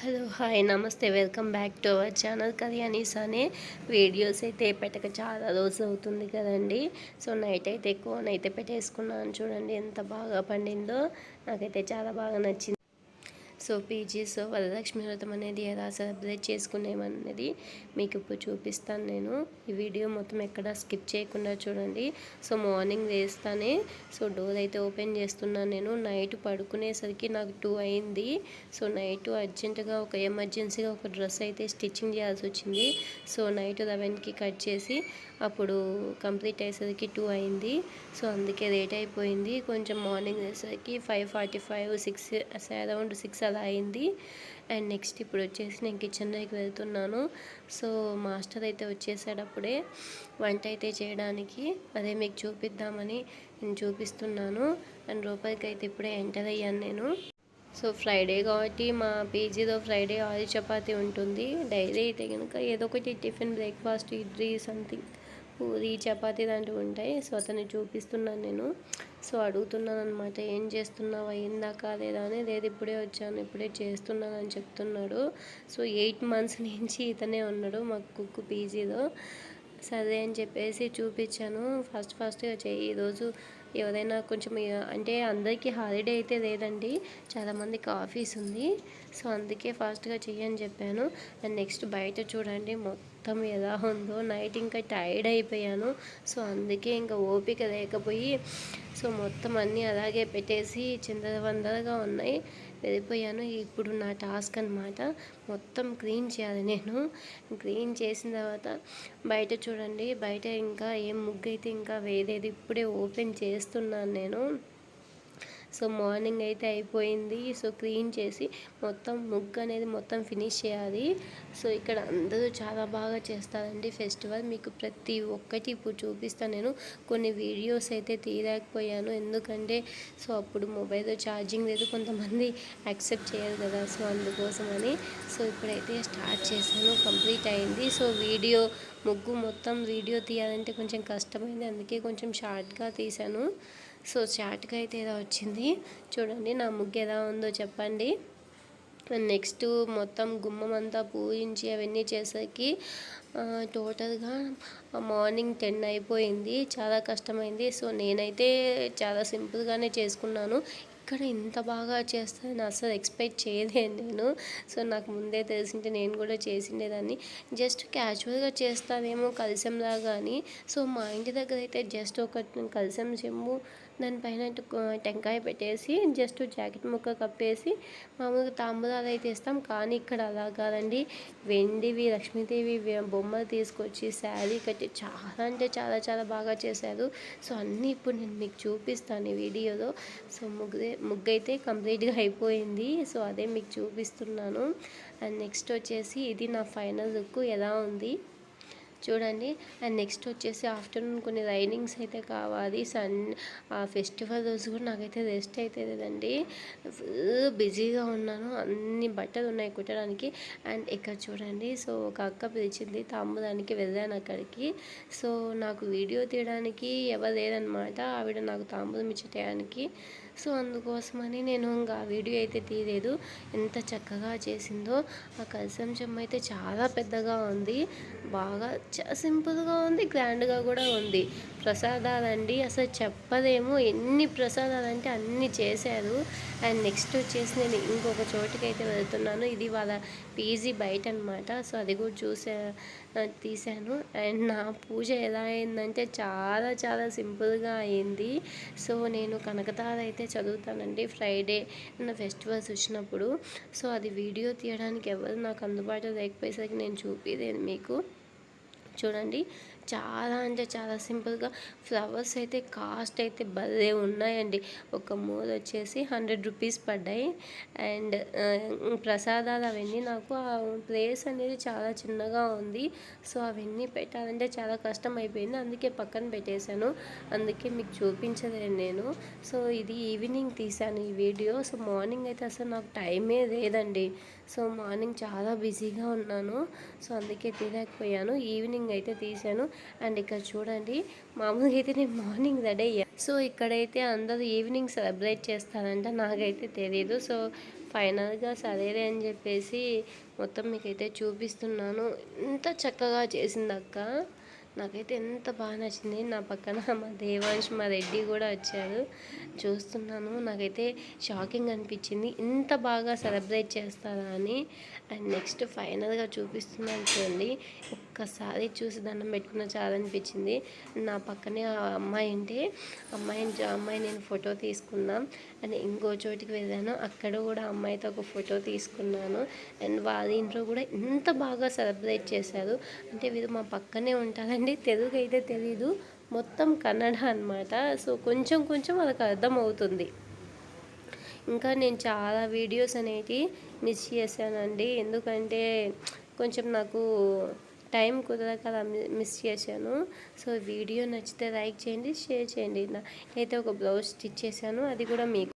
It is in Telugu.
హలో హాయ్ నమస్తే welcome back to our channel Kalyani's అనే వీడియోస్ అయితే పెట్టక చాలా రోజులు అవుతుంది కదండి. సో నైట్ అయితే ఎక్కువ అయితే పెట్టేసుకున్నాను. చూడండి ఎంత బాగా పండిందో. నాకైతే చాలా బాగా నచ్చింది. సో పీజీస్ వరలక్ష్మి వ్రతం అనేది ఎలా సెలబ్రేట్ చేసుకునేమనేది మీకు ఇప్పుడు చూపిస్తాను నేను. ఈ వీడియో మొత్తం ఎక్కడ స్కిప్ చేయకుండా చూడండి. సో మార్నింగ్ వేస్తానే సో డోర్ అయితే ఓపెన్ చేస్తున్నాను నేను. నైట్ పడుకునేసరికి నాకు టూ అయింది. సో నైట్ అర్జెంటుగా ఒక ఎమర్జెన్సీగా ఒక డ్రెస్ అయితే స్టిచ్చింగ్ చేయాల్సి వచ్చింది. సో నైట్ లెవెన్కి కట్ చేసి అప్పుడు కంప్లీట్ అయ్యేసరికి టూ అయింది. సో అందుకే లేట్ అయిపోయింది. కొంచెం morning వేసరికి five forty five six around six అలా అయింది. అండ్ నెక్స్ట్ ఇప్పుడు వచ్చేసి నేను కిచెన్లోకి వెళ్తున్నాను. సో మాస్టర్ అయితే వచ్చేసాడు అప్పుడే వంట అయితే చేయడానికి. అదే మీకు చూపిద్దామని నేను చూపిస్తున్నాను. అండ్ రూపాయికి అయితే ఇప్పుడే ఎంటర్ అయ్యాను నేను. సో ఫ్రైడే కాబట్టి మా పీజీలో ఫ్రైడే ఆయిల్ చపాతీ ఉంటుంది. డైలీ అయితే కనుక ఏదో ఒకటి tiffin breakfast idli something puri chapati లాంటివి ఉంటాయి. సో అతన్ని చూపిస్తున్నాను నేను. సో అడుగుతున్నాను అనమాట ఏం చేస్తున్నావు? అయిందా లేదా అని లేదు ఇప్పుడే వచ్చాను ఇప్పుడే చేస్తున్నాను అని చెప్తున్నాడు. సో ఎయిట్ మంత్స్ నుంచి ఇతనే ఉన్నాడు మా కుక్కు పీజీలో. సరే అని చెప్పేసి చూపించాను. ఫస్ట్ ఫస్ట్ చెయ్యి ఈరోజు ఎవరైనా కొంచెం అంటే అందరికీ హాలిడే అయితే లేదండి. చాలామందికి ఆఫీస్ ఉంది. సో అందుకే ఫాస్ట్గా చెయ్యని చెప్పాను. అండ్ నెక్స్ట్ బయట చూడండి మొత్తం ఎలా ఉందో. నైట్ ఇంకా టైర్డ్ అయిపోయాను. సో అందుకే ఇంకా ఓపిక లేకపోయి సో మొత్తం అన్నీ అలాగే పెట్టేసి చిందరవందరగా ఉన్నాయి. వెళ్ళిపోయాను. ఇప్పుడు నా టాస్క్ అనమాట మొత్తం క్లీన్ చేయాలి నేను. క్లీన్ చేసిన తర్వాత బయట చూడండి. బయట ఇంకా ఏం ముగ్గు అయితే ఇంకా వేరేది ఇప్పుడే ఓపెన్ చేస్తున్నాను నేను. సో మార్నింగ్ అయితే అయిపోయింది. సో క్లీన్ చేసి మొత్తం ముగ్గు అనేది మొత్తం ఫినిష్ చేయాలి. సో ఇక్కడ అందరూ చాలా బాగా చేస్తారండి ఫెస్టివల్. మీకు ప్రతి ఒక్కటి ఇప్పుడు చూపిస్తాను నేను. కొన్ని వీడియోస్ అయితే తీయలేకపోయాను. ఎందుకంటే సో అప్పుడు మొబైల్లో ఛార్జింగ్ లేదు. కొంతమంది యాక్సెప్ట్ చేయరు కదా సో అందుకోసమని. సో ఇప్పుడైతే స్టార్ట్ చేశాను. కంప్లీట్ అయింది. సో వీడియో ముగ్గు మొత్తం వీడియో తీయాలంటే కొంచెం కష్టమైంది. అందుకే కొంచెం షార్ట్గా తీశాను. సో చాట్గా అయితే ఏదో వచ్చింది. చూడండి నా ముగ్గు ఎలా ఉందో చెప్పండి. నెక్స్ట్ మొత్తం గుమ్మం అంతా పూజించి అవన్నీ చేసరికి టోటల్గా మార్నింగ్ టెన్ అయిపోయింది. చాలా కష్టమైంది. సో నేనైతే చాలా సింపుల్గానే చేసుకున్నాను. ఇక్కడ ఇంత బాగా చేస్తానని అసలు ఎక్స్పెక్ట్ చేయలేను నేను. సో నాకు ముందే తెలిసింటే నేను కూడా చేసిండేదాన్ని. జస్ట్ క్యాజువల్గా చేస్తానేమో కలిసంలా కానీ సో మా ఇంటి దగ్గర అయితే జస్ట్ ఒక కలిసం చెమ్ము దానిపైన టెంకాయ పెట్టేసి జస్ట్ జాకెట్ ముక్క కప్పేసి మామూలుగా తాంబూలాలు అయితే ఇస్తాం కానీ ఇక్కడ అలా కాదండి. వెండివి లక్ష్మీదేవి బొమ్మలు తీసుకొచ్చి శారీ కట్టి చాలా అంటే చాలా చాలా బాగా చేశారు. సో అన్నీ ఇప్పుడు నేను మీకు చూపిస్తాను ఈ వీడియోలో. సో ముగ్గు ముగ్గు అయితే కంప్లీట్గా అయిపోయింది. సో అదే మీకు చూపిస్తున్నాను. అండ్ నెక్స్ట్ వచ్చేసి ఇది నా ఫైనల్ లుక్. ఎలా ఉంది? చూడండి. అండ్ నెక్స్ట్ వచ్చేసి ఆఫ్టర్నూన్ కొన్ని రైనింగ్స్ అయితే కావాలి. సన్ ఆ ఫెస్టివల్ రోజు కూడా నాకైతే రెస్ట్ అయితే లేదండి. ఫుల్ బిజీగా ఉన్నాను. అన్ని బట్టలు ఉన్నాయి కుట్టడానికి. అండ్ ఇక్కడ చూడండి. సో ఒక అక్క పిలిచింది తాంబూలానికి వెళ్ళాను అక్కడికి. సో నాకు వీడియో తీయడానికి ఎవరు లేదనమాట ఆవిడ నాకు తాంబూలం ఇచ్చేయడానికి సో అందుకోసమని నేను ఇంకా వీడియో అయితే తీయలేదు. ఎంత చక్కగా చేసిందో. ఆ కలసం చెమ్మ అయితే చాలా పెద్దగా ఉంది. బాగా సింపుల్గా ఉంది గ్రాండ్గా కూడా ఉంది. ప్రసాదాలండి. అసలు చెప్పదేమో ఎన్ని ప్రసాదాలు అంటే అన్నీ చేశారు. అండ్ నెక్స్ట్ వచ్చేసి నేను ఇంకొక చోటుకైతే అయితే వెళ్తున్నాను. ఇది వాళ్ళ పీజీ బయట అనమాట సో అది కూడా చూసా తీశాను. అండ్ నా పూజ ఎలా అయిందంటే చాలా చాలా సింపుల్గా అయింది. సో నేను కనకతార అయితే చదువుతానండి. ఫ్రైడే నా ఫెస్టివల్స్ వచ్చినప్పుడు. సో అది వీడియో తీయడానికి ఎవరు నాకు అందుబాటులో లేకపోయేసరికి నేను చూపిదేను మీకు? చూడండి. చాలా అంటే చాలా సింపుల్గా ఫ్లవర్స్ అయితే కాస్ట్ అయితే భలే ఉన్నాయండి. ఒక మూల వచ్చేసి హండ్రెడ్ రూపీస్ పడ్డాయి. అండ్ ప్రసాదాలు అవన్నీ నాకు ఆ ప్లేస్ అనేది చాలా చిన్నగా ఉంది. సో అవన్నీ పెట్టాలంటే చాలా కష్టం అయిపోయింది. అందుకే పక్కన పెట్టేశాను. అందుకే మీకు చూపించలేను నేను. సో ఇది ఈవినింగ్ తీశాను ఈ వీడియో. సో మార్నింగ్ అయితే అసలు నాకు టైమే లేదండి. సో మార్నింగ్ చాలా బిజీగా ఉన్నాను. సో అందుకే తీయలేకపోయాను. ఈవినింగ్ అయితే తీశాను. అండ్ ఇక్కడ చూడండి మామూలుగా అయితే నేను మార్నింగ్ రెడీ అయ్యా సో ఇక్కడైతే అందరూ ఈవినింగ్ సెలబ్రేట్ చేస్తారంట నాకైతే తెలియదు సో ఫైనల్గా సరేలే అని చెప్పేసి మొత్తం మీకైతే చూపిస్తున్నాను. ఎంత చక్కగా చేసింది అక్క. నాకైతే ఎంత బాగా నచ్చింది. నా పక్కన మా దేవాంశ్ మా రెడ్డి కూడా వచ్చారు. చూస్తున్నాను. నాకైతే షాకింగ్ అనిపించింది. ఇంత బాగా సెలబ్రేట్ చేస్తారా అని. అండ్ నెక్స్ట్ ఫైనల్గా చూపిస్తున్నాను చూడండి ఒక్కసారి చూసి దండం పెట్టుకున్న చాలనిపించింది నా పక్కనే ఆ అమ్మాయి ఉంటే అమ్మాయిని అమ్మాయి నేను ఫోటో తీసుకున్నాం. అండ్ ఇంకో చోటికి వెళ్ళాను. అక్కడ కూడా అమ్మాయితో ఒక ఫోటో తీసుకున్నాను. అండ్ వాళ్ళ ఇంట్లో కూడా ఇంత బాగా సెలబ్రేట్ చేశారు. అంటే వీరు మా పక్కనే ఉంటారండి తెలుగు అయితే తెలీదు. మొత్తం కన్నడ అనమాట సో కొంచెం కొంచెం వాళ్ళకి అర్థమవుతుంది. ఇంకా నేను చాలా వీడియోస్ అనేవి మిస్ చేశానండి. ఎందుకంటే కొంచెం నాకు టైం కుదరక అలా మిస్ చేశాను. సో వీడియో నచ్చితే లైక్ చేయండి షేర్ చేయండి. అయితే ఒక బ్లౌజ్ స్టిచ్ చేశాను. అది కూడా మీకు